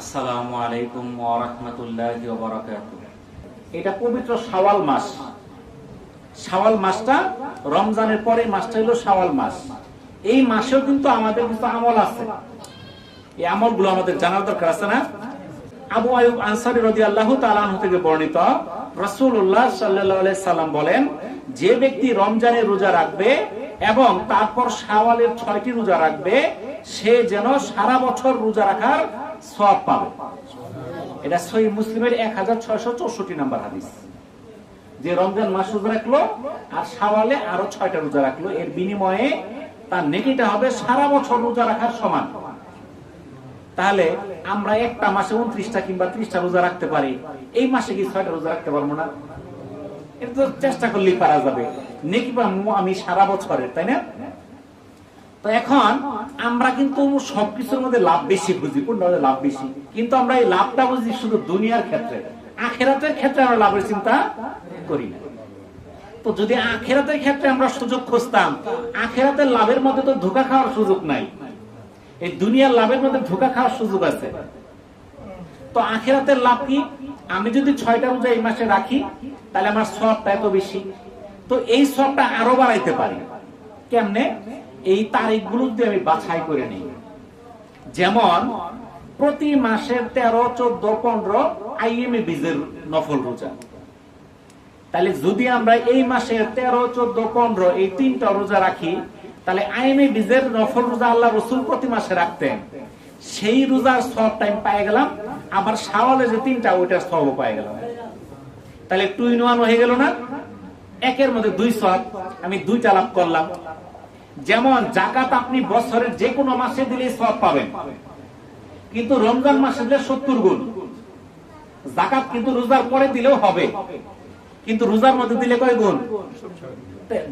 আসসালামু আলাইকুম এটা পবিত্র শাওয়াল মাস। শাওয়াল মাসটা রমজানের পরে মাসটা হলো শাওয়াল মাস। এই মাসেও কিন্তু আমাদের কিছু আমল আছে। এই আমলগুলো আমাদের জানার দরকার আছে না? আবু আয়ুব আনসারি রদি আল্লাহ তালাহ থেকে বর্ণিত রসুল্লাহ সাল্লাহ সাল্লাম বলেন যে ব্যক্তি রমজানের রোজা রাখবে এবং তারপর শাওয়ালের ছয়টি রোজা রাখবে সে যেন সারা বছর রোজা রাখার সব পাবে। এটা সহি মুসলিমের এক হাজার ছয়শো চৌষট্টি নাম্বার হাদিস। যে রমজান মাস রোজা রাখল আর শাওয়ালে আরও ছয়টা রোজা রাখল। এর বিনিময়ে তার নেকিটা হবে সারা বছর রোজা রাখার সমান। তাহলে আমরা একটা মাসে উনত্রিশটা কিংবা ত্রিশটা রোজা রাখতে পারি। এই মাসে কি ছয়টা রোজা রাখতে পারব না? এটা তো চেষ্টা করলেই পারা যাবে। নেকি পাবো আমি সারা বছরের, তাই না? তো এখন আমরা কিন্তু সবকিছুর মধ্যে লাভ বেশি বুঝি কোনটা লাভ বেশি। কিন্তু আমরা এই লাভটা বুঝি শুধু দুনিয়ার ক্ষেত্রে। আখেরাতের ক্ষেত্রে আমরা লাভের চিন্তা করি না। তো যদি আখেরাতের ক্ষেত্রে আমরা সুযোগ খুঁজতাম, আখেরাতের লাভের মধ্যে তো ধোকা খাওয়ার সুযোগ নাই। এই দুনিয়ার লাভের মধ্যে ধোকা খাওয়ার সুযোগ আছে। তো আখেরাতের লাভ কি? আমি যদি ছয়টা রোজা এই মাসে রাখি, তাহলে আমার সবটা এত বেশি। তো এই সবটা আরও বাড়াইতে পারি। কেমনে? এই তারিখগুলো দিয়ে আমি বাছাই করে নিই, যেমন প্রতি মাসের তেরো, চোদ্দ, পনেরো আইএমএ বীজের নফল রোজা। তাহলে যদি আমরা এই মাসে তেরো, চোদ্দ, পনেরো এই তিনটা রোজা রাখি, তাহলে আইএমএ বীজের নফল রোজা আল্লাহ রসুল প্রতি মাসে রাখতেন। সেই রোজার সব টাইম পাই গেলাম, আবার সাওয়ালে যে তিনটা, ওইটার সব পাই গেলাম। তাহলে টু ইন ওয়ান হয়ে গেল না? একের মধ্যে দুই সব আমি দুইটা লাভ করলাম। যেমন জাকাত আপনি বছরের যে কোনো মাসে দিলে সব পাবেন। কিন্তু রমজান মাসে দিলে সত্তর গুণ। জাকাত কিন্তু রোজার পরে দিলেও হবে। কিন্তু রোজার মধ্যে দিলে কয় গুণ?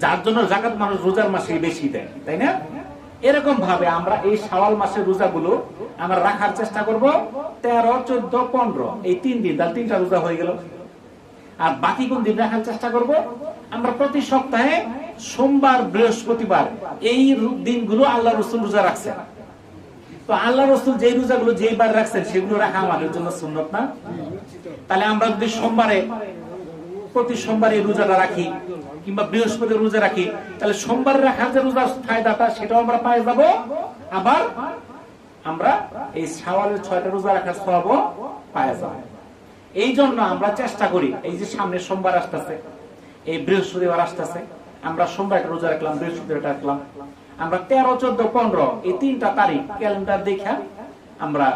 যার জন্য জাকাত মানুষ রোজার মাসে বেশি দেয়, তাই না? এরকম ভাবে আমরা এই শাওয়াল মাসের রোজাগুলো আমরা রাখার চেষ্টা করব। তেরো, চোদ্দ, পনেরো, এই তিন দিন। তাহলে তিনটা রোজা হয়ে গেল। আর বাকি কোন দিন রাখার চেষ্টা করব? আমরা প্রতি সপ্তাহে সোমবার, বৃহস্পতিবার এই দিনগুলো আল্লাহ রসুল রোজা রাখছেন। তো আল্লাহ রসুল যে রোজাগুলো যেইবার রাখছেন, সেগুলো রাখা আমাদের জন্য সুন্নত না? তাহলে আমরা যদি সোমবারে, প্রতি সোমবারে রোজাটা রাখি, কিংবা বৃহস্পতি রোজা রাখি, তাহলে সোমবার রাখার যে রোজার ফায়দাটা, সেটাও আমরা পাই যাব। আবার আমরা এই সাওয়ালের ছয়টা রোজা রাখার সব পাওয়া যাবে। এই জন্য আমরা চেষ্টা করি, এই যে সামনে সোমবার আসতেছে, এই বৃহস্পতিবার আসতেছে, আমরা সোমবার একটা রোজা রাখলাম বৃহস্পতিবার রাখলাম। আমরা তেরো, চোদ্দ, পনেরো, এই তিনটা তারিখ ক্যালেন্ডার দেখা আমরা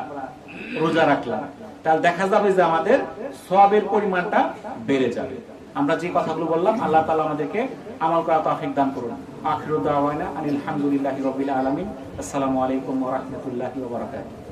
রোজা রাখলাম। তাহলে দেখা যাবে যে আমাদের সবের পরিমাণটা বেড়ে যাবে। আমরা যে কথাগুলো বললাম, আল্লাহ তালা আমাদেরকে আমল করা তৌফিক দান করুন। আখিরুদ্দাওয়ানা আনিল হামদুলিল্লাহি রাব্বিল আলামিন। আসসালামু আলাইকুম রাহমাতুল্লাহি ওয়া বারাকাতুহু।